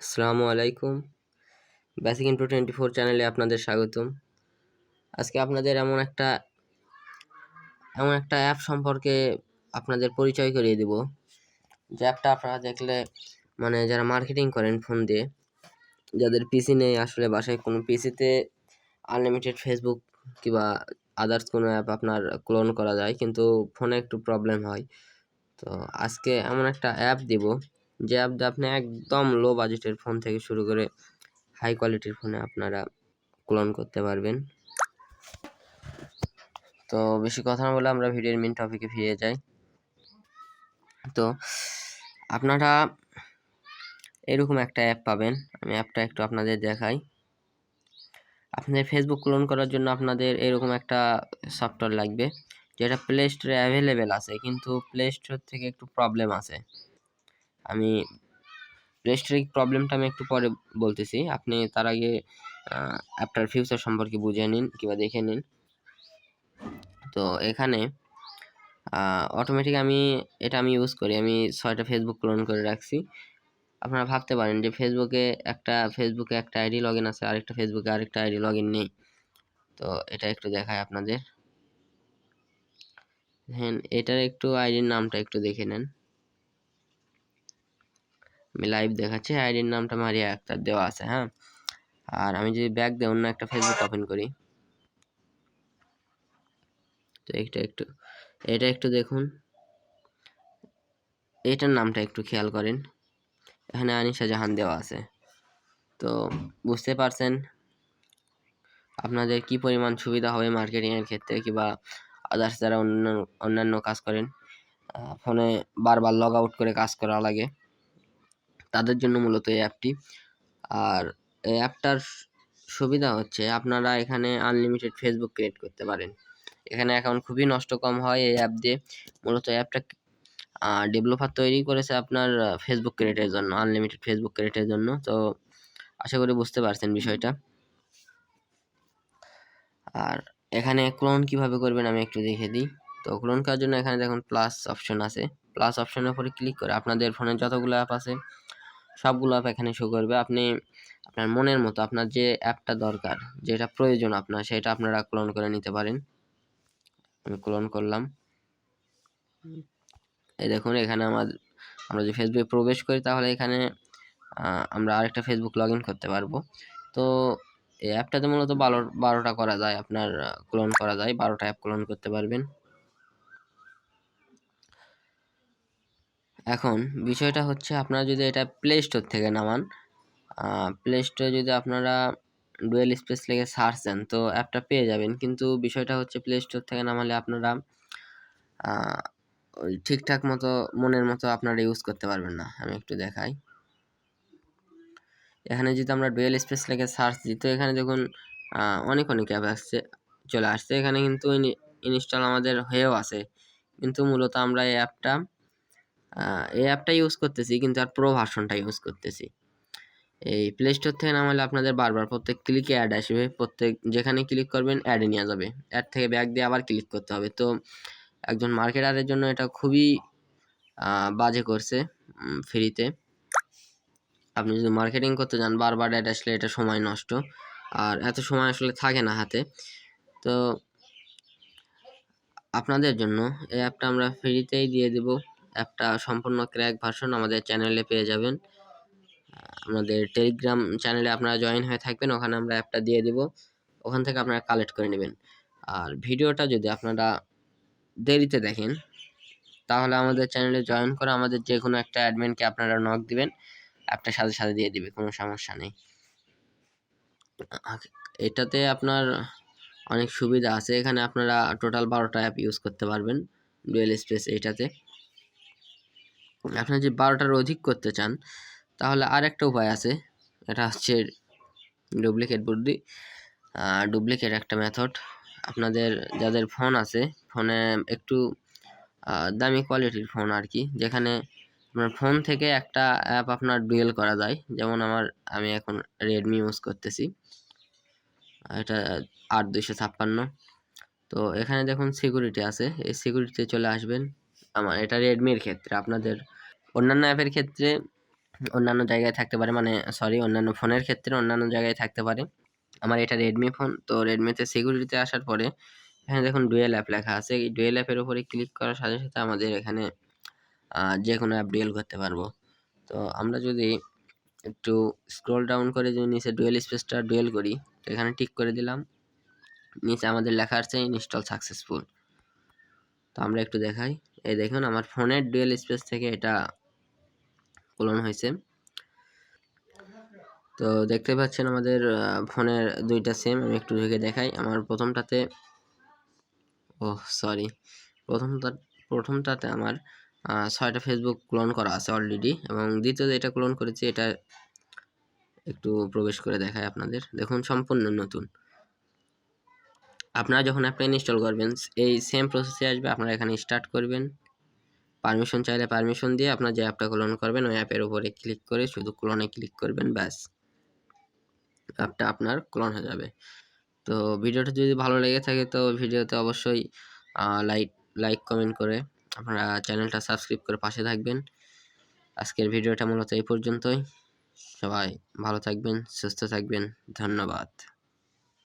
আসসালামু আলাইকুম। Basic into twenty four চ্যানেলে আপনাদের স্বাগতম। আজকে আপনাদের এমন একটা এমন একটা অ্যাপ সম্পর্কে আপনাদের পরিচয় করিয়ে দিব। যে অ্যাপটা আপনারা দেখলে মানে যারা মার্কেটিং করেন ফোন দিয়ে, যাদের পিসি নেই, আসলে বাসায় কোনো পিসিতে আনলিমিটেড ফেসবুক কিংবা আদার্স কোনো অ্যাপ আপনার ক্লোন করা যায়, কিন্তু ফোনে একটু প্রবলেম হয়। তো আজকে এমন একটা অ্যাপ দিব যে আপনি একদম লো বাজেটের ফোন থেকে শুরু করে হাই কোয়ালিটির ফোনে আপনারা ক্লোন করতে পারবেন। তো বেশি কথা না বলে আমরা ভিডিওর মেন টপিকে ফিরে যাই। তো আপনারা এরকম একটা অ্যাপ পাবেন। আমি অ্যাপটা একটু আপনাদের দেখাই। আপনাদের ফেসবুক ক্লোন করার জন্য আপনাদের এরকম একটা সফটওয়্যার লাগবে, যেটা প্লে স্টোরে অ্যাভেলেবেল আছে, কিন্তু প্লে স্টোর থেকে একটু প্রবলেম আছে। আমি প্লে স্টোরে প্রবলেমটা আমি একটু পরে বলতেছি। আপনি তার আগে অ্যাপটার ফিউচার সম্পর্কে বুঝে নিন কিংবা দেখে নিন। তো এখানে অটোমেটিক আমি এটা আমি ইউজ করি। আমি ছয়টা ফেসবুক ক্লোন করে রাখছি। আপনারা ভাবতে পারেন যে ফেসবুকে একটা ফেসবুকে একটা আইডি লগ ইন আছে, আরেকটা ফেসবুকে আরেকটা আইডি লগ ইন নেই। তো এটা একটু দেখায় আপনাদের। হ্যাঁ এটার একটু আইডির নামটা একটু দেখে নেন। আমি লাইভ দেখাচ্ছি আইডির নামটা মারিয়া আক্তার দেওয়া আছে হ্যাঁ? আর আমি যদি ব্যাক দিয়ে অন্য একটা ফেসবুক ওপেন করি। তো এটা একটু এটা একটু দেখুন। এটার নামটা একটু খেয়াল করেন। এখানে আনিসা জাহান দেওয়া আছে। তো বুঝতে পারছেন আপনাদের কি পরিমাণ সুবিধা হবে মার্কেটিংয়ের ক্ষেত্রে কিংবা আদার্স যারা অন্য অন্যান্য কাজ করেন ফোনে বারবার লগ আউট করে কাজ করা লাগে। তাদের জন্য মূলত এই অ্যাপটি আর এই অ্যাপটার সুবিধা হচ্ছে আপনারা এখানে আনলিমিটেড ফেসবুক ক্রিয়েট করতে পারেন। এখানে অ্যাকাউন্ট খুবই নষ্ট কম হয় এই অ্যাপ দিয়ে। মূলত অ্যাপটা ডেভেলপার তৈরি করেছে আপনার ফেসবুক ক্রিয়েটের জন্য আনলিমিটেড ফেসবুক ক্রিয়েটের জন্য। তো আশা করি বুঝতে পারছেন বিষয়টা। আর এখানে ক্লোন কীভাবে করবেন আমি একটু দেখে দিই। তো ক্লোন করার জন্য এখানে দেখুন প্লাস অপশন আছে। প্লাস অপশনের উপরে ক্লিক করে আপনাদের ফোনে যতগুলো অ্যাপ আছে সবগুলো অ্যাপ এখানে শো করবে। আপনি আপনার মনের মতো আপনার যে অ্যাপটা দরকার, যেটা প্রয়োজন আপনার, সেটা আপনারা ক্লোন করে নিতে পারেন। আমি ক্লোন করলাম। এই দেখুন, এখানে আমার, আমরা যদি ফেসবুকে প্রবেশ করি, তাহলে এখানে আমরা আরেকটা ফেসবুক লগ করতে পারব। তো এই অ্যাপটাতে মূলত বারো, বারোটা করা যায়, আপনার ক্লোন করা যায়, বারোটা অ্যাপ ক্লোন করতে পারবেন। এখন বিষয়টা হচ্ছে আপনারা যদি এটা প্লে স্টোর থেকে নামান প্লে স্টোরে যদি আপনারা ডুয়েল স্পেস লেগে সার্চ দেন, তো অ্যাপটা পেয়ে যাবেন। কিন্তু বিষয়টা হচ্ছে প্লে স্টোর থেকে নামালে আপনারা ওই ঠিকঠাক মতো, মনের মতো আপনারা ইউজ করতে পারবেন না। আমি একটু দেখাই। এখানে যদি আমরা ডুয়েল স্পেস লেগে সার্চ দিই, তো এখানে দেখুন অনেক অনেক অ্যাপ আসছে, চলে আসছে। এখানে কিন্তু ইনস্টল আমাদের হয়েও আছে। কিন্তু মূলত আমরা এই অ্যাপটা এই অ্যাপটা ইউজ করতেছি, কিন্তু আর প্রো ভার্সনটা ইউজ করতেছি। এই প্লে স্টোর থেকে নামালে আপনাদের বারবার প্রত্যেক ক্লিকে অ্যাড আসবে, প্রত্যেক যেখানে ক্লিক করবেন অ্যাডে নিয়ে যাবে। অ্যাড থেকে ব্যাক দিয়ে আবার ক্লিক করতে হবে। তো একজন মার্কেটারের জন্য এটা খুবই বাজে করছে ফ্রিতে আপনি যদি মার্কেটিং করতে যান, বারবার অ্যাড আসলে এটা সময় নষ্ট। আর এত সময় আসলে থাকে না হাতে। তো আপনাদের জন্য এই অ্যাপটা আমরা ফ্রিতেই দিয়ে দেব। অ্যাপটা সম্পূর্ণ ক্র্যাক ভার্সন আমাদের চ্যানেলে পেয়ে যাবেন। আমাদের টেলিগ্রাম চ্যানেলে আপনারা জয়েন হয়ে থাকবেন, ওখানে আমরা অ্যাপটা দিয়ে দিব। ওখান থেকে আপনারা কালেক্ট করে নেবেন। আর ভিডিওটা যদি আপনারা দেরিতে দেখেন, তাহলে আমাদের চ্যানেলে জয়েন করে আমাদের যে কোনো একটা অ্যাডমিনকে আপনারা নক দিবেন অ্যাপটার সাথে সাথে দিয়ে দিবে, কোনো সমস্যা নেই। এটাতে আপনার অনেক সুবিধা আছে। এখানে আপনারা টোটাল বারোটা অ্যাপ ইউজ করতে পারবেন। ডুয়েল স্পেস এইটাতে। আপনার যদি বারোটার অধিক করতে চান, তাহলে আর একটা উপায় আছে। এটা হচ্ছে ডুপ্লিকেট বুদ্ধি। ডুপ্লিকেট একটা মেথড আপনাদের যাদের ফোন আছে ফোনে একটু দামি কোয়ালিটির ফোন আর কি যেখানে আপনার ফোন থেকে একটা অ্যাপ আপনার ডুয়েল করা যায়। যেমন আমার, আমি এখন রেডমি ইউজ করতেছি। এটা আট দুইশো ছাপ্পান্ন। তো এখানে দেখুন সিকিউরিটি আছে। এই সিকিউরিটিতে চলে আসবেন। আমার, এটা রেডমির ক্ষেত্রে। আপনাদের অন্যান্য অ্যাপের ক্ষেত্রে অন্যান্য জায়গায় থাকতে পারে মানে সরি অন্যান্য ফোনের ক্ষেত্রে অন্যান্য জায়গায় থাকতে পারে। আমার এটা রেডমি ফোন তো রেডমিতে সিকিউরিটিতে আসার পরে এখানে দেখুন ডুয়েল অ্যাপ লেখা আছে। এই ডুয়েল অ্যাপের উপরে ক্লিক করার সাথে সাথে আমাদের এখানে যে কোনো অ্যাপ ডুয়েল করতে পারব। তো আমরা যদি একটু স্ক্রল ডাউন করে যদি নিচে ডুয়েল স্পেসটা ডুয়েল করি তো এখানে টিক করে দিলাম। নিচে আমাদের লেখা আছে ইনস্টল সাকসেসফুল তো আমরা একটু দেখাই। এই দেখুন আমার ফোনের ডুয়েল স্পেস থেকে এটা ক্লোন হয়েছে। তো দেখতে পাচ্ছেন আমাদের ফোনের দুইটা সেম আমি একটু ঢুকে দেখাই। আমার প্রথমটাতে ও সরি প্রথমটা, প্রথমটাতে আমার ছয়টা ফেসবুক ক্লোন করা আছে অলরেডি এবং দ্বিতীয় এটা ক্লোন করেছি, এটা একটু প্রবেশ করে দেখায় আপনাদের। দেখুন, সম্পূর্ণ নতুন। আপনারা যখন অ্যাপটা ইনস্টল করবেন, এই সেম প্রসেসে আসবে, আপনারা এখানে স্টার্ট করবেন। পারমিশন চাইলে পারমিশন দিয়ে আপনার যে অ্যাপটা ক্লোন করবেন, ওই অ্যাপের উপরে ক্লিক করে শুধু ক্লোনে ক্লিক করবেন, ব্যাস। অ্যাপটা আপনার ক্লোন হয়ে যাবে। তো ভিডিওটা যদি ভালো লেগে থাকে, তো ভিডিওতে অবশ্যই লাইক লাইক কমেন্ট করে আপনারা চ্যানেলটা সাবস্ক্রাইব করে পাশে থাকবেন। আজকের ভিডিওটা মূলত এই পর্যন্তই। সবাই ভালো থাকবেন, সুস্থ থাকবেন। ধন্যবাদ।